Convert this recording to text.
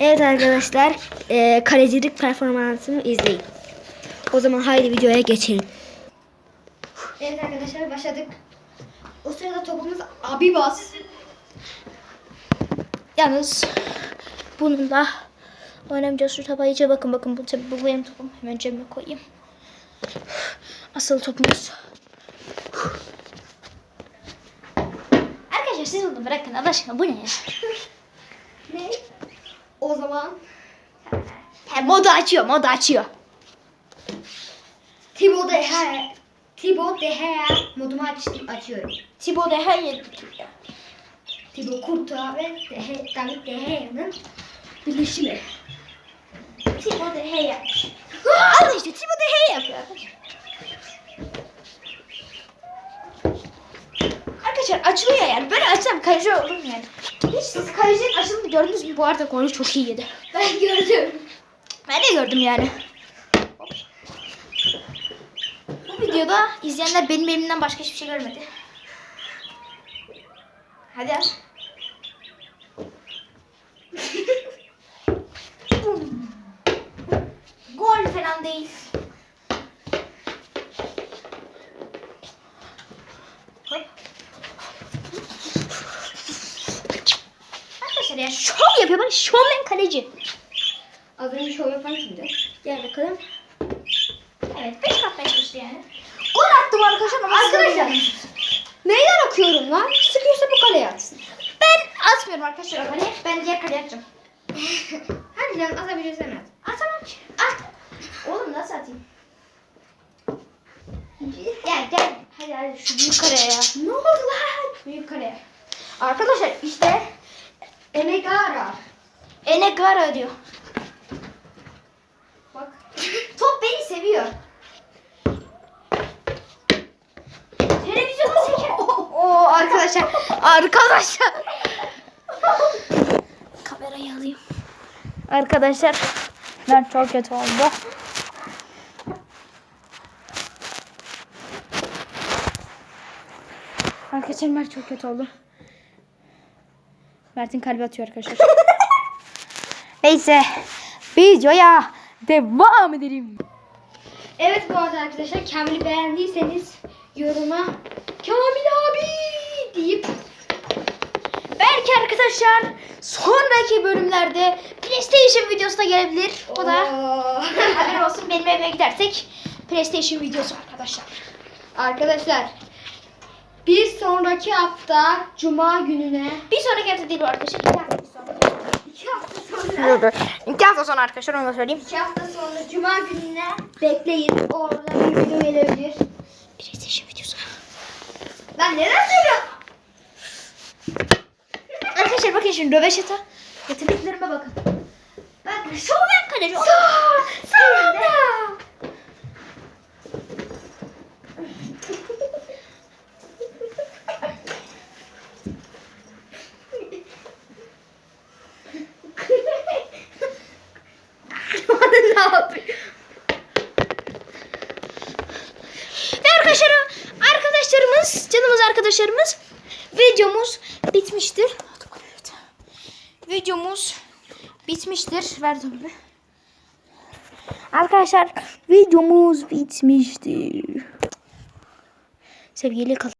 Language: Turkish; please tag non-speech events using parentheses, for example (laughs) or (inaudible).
Evet arkadaşlar, e, kalecilik performansımı izleyin. O zaman haydi videoya geçelim. Evet arkadaşlar başladık. O sırada topumuz Abibas. Yalnız bunun da oynamayacağız şu topa iyice bakın bakın bu tabi bu benim topum. Hemen cebime koyayım. Asıl topumuz. Arkadaşlar siz bunu bırakın Allah aşkına bu ne ya? (laughs) ne? Zaman He modu açıyor modu açıyor. Thibaut de Gea Thibaut de Gea modumu açtım açıyorum. Thibaut de Gea Thibaut Courtois ve de Gea, David de Gea'nın birleşimi. Thibaut de Gea. Al işte Thibaut de Gea yapıyor arkadaşlar. Açılıyor yani. Böyle açsam kaleci olur yani? Hiç kalecinin açıldığını gördünüz mü? Bu arada golü çok iyi yedi. Ben gördüm. Ben de gördüm yani. Bu videoda izleyenler benim elimden başka hiçbir şey görmedi. Hadi. Bum. (laughs) Gol falan değil. Ya şov yapıyor. Bak şovmen kaleci. Az önce şov yapan kimdi? Gel bakalım. Evet 5 katmaya çalıştı yani. Gol attım arkadaşlar Arkadaşlar. Neyden akıyorum lan? Sıkıyorsa bu kaleye atsın. Ben atmıyorum arkadaşlar kaleye. Ben diğer kaleye atacağım. (laughs) Hadi lan atabilirsen at. Atamam ki. At. Oğlum nasıl atayım? Gel gel. Hadi hadi şu büyük kareye ya. Ne oldu lan? Büyük kareye. Arkadaşlar işte Enegara. Enegara diyor. Bak. (laughs) Top beni seviyor. Televizyonu çeker. (laughs) Oo arkadaşlar. Arkadaşlar. (laughs) Kamerayı alayım. Arkadaşlar ben çok kötü oldu. Arkadaşlar Mert çok kötü oldu. Mert'in kalbi atıyor arkadaşlar. (laughs) Neyse videoya devam edelim. Evet bu arada arkadaşlar Kamil'i beğendiyseniz yoruma Kamil abi deyip belki arkadaşlar sonraki bölümlerde PlayStation videosu da gelebilir. O da (laughs) haber olsun benim evime gidersek PlayStation videosu arkadaşlar. Arkadaşlar bir sonraki hafta Cuma gününe bir sonraki hafta değil bu arkadaşlar iki hafta sonra. İki hafta sonra. İki hafta sonra arkadaşlar onu da söyleyeyim. İki hafta sonra Cuma gününe bekleyin. Orada bir video gelebilir. PlayStation videosu. Lan neden söylüyorsun? Arkadaşlar bakın şimdi Röveşata. Yeteneklerime bakın. Bakın şovmen kaleci. Ve arkadaşlar, arkadaşlarımız, canımız arkadaşlarımız videomuz bitmiştir. Videomuz bitmiştir. Verdim mi? Arkadaşlar videomuz bitmiştir. Sevgili kalın.